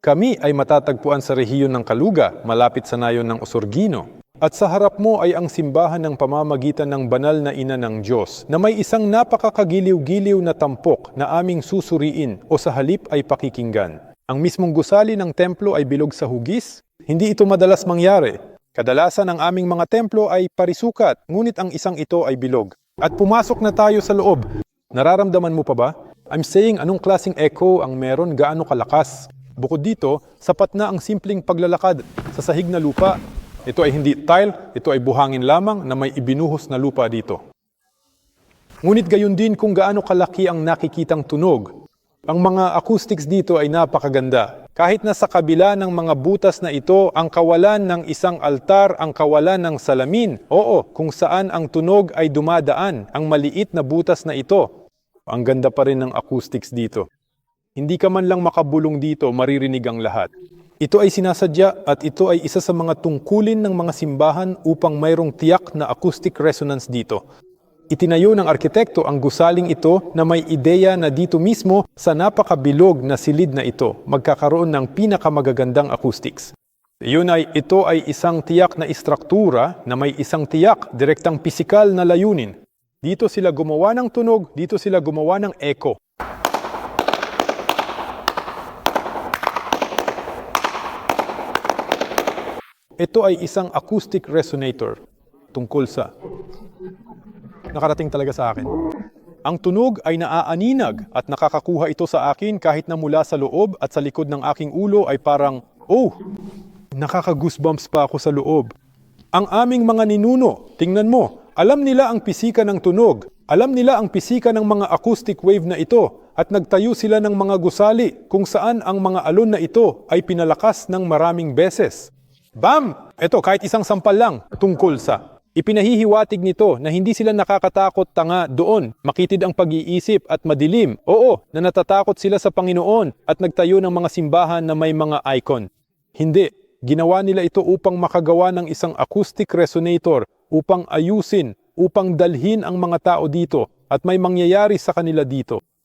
Kami ay matatagpuan sa rehiyon ng Kaluga, malapit sa nayon ng Osorgino. At sa harap mo ay ang simbahan ng pamamagitan ng banal na ina ng Diyos, na may isang napakakagiliw-giliw na tampok na aming susuriin o sa halip ay pakikinggan. Ang mismong gusali ng templo ay bilog sa hugis, hindi ito madalas mangyari. Kadalasan ang aming mga templo ay parisukat, ngunit ang isang ito ay bilog. At pumasok na tayo sa loob. Nararamdaman mo pa ba? I'm saying anong klaseng echo ang meron gaano kalakas. Bukod dito, sapat na ang simpleng paglalakad sa sahig na lupa. Ito ay hindi tile, ito ay buhangin lamang na may ibinuhos na lupa dito. Ngunit gayon din kung gaano kalaki ang nakikitang tunog. Ang mga acoustics dito ay napakaganda. Kahit na sa kabila ng mga butas na ito, ang kawalan ng isang altar, ang kawalan ng salamin, oo, kung saan ang tunog ay dumadaan, ang maliit na butas na ito. Ang ganda pa rin ng acoustics dito. Hindi ka man lang makabulong dito, maririnig ang lahat. Ito ay sinasadya at ito ay isa sa mga tungkulin ng mga simbahan upang mayroong tiyak na acoustic resonance dito. Itinayo ng arkitekto ang gusaling ito na may ideya na dito mismo sa napakabilog na silid na ito magkakaroon ng pinakamagagandang acoustics. Yun ay ito ay isang tiyak na istruktura na may isang tiyak, direktang pisikal na layunin. Dito sila gumawa ng tunog, dito sila gumawa ng echo. Ito ay isang acoustic resonator tungkol sa nakarating talaga sa akin. Ang tunog ay naaaninag at nakakakuha ito sa akin kahit na mula sa loob at sa likod ng aking ulo ay parang, oh, nakaka-goosebumps pa ako sa loob. Ang aming mga ninuno, tingnan mo, alam nila ang pisika ng tunog, alam nila ang pisika ng mga acoustic wave na ito at nagtayo sila ng mga gusali kung saan ang mga alon na ito ay pinalakas ng maraming beses. Bam! Ito, kahit isang sampal lang tungkol sa Ipinahihiwatig nito na hindi sila nakakatakot tanga doon, makitid ang pag-iisip at madilim. Oo, na natatakot sila sa Panginoon at nagtayo ng mga simbahan na may mga icon. Hindi, ginawa nila ito upang makagawa ng isang acoustic resonator, upang ayusin, upang dalhin ang mga tao dito at may mangyayari sa kanila dito.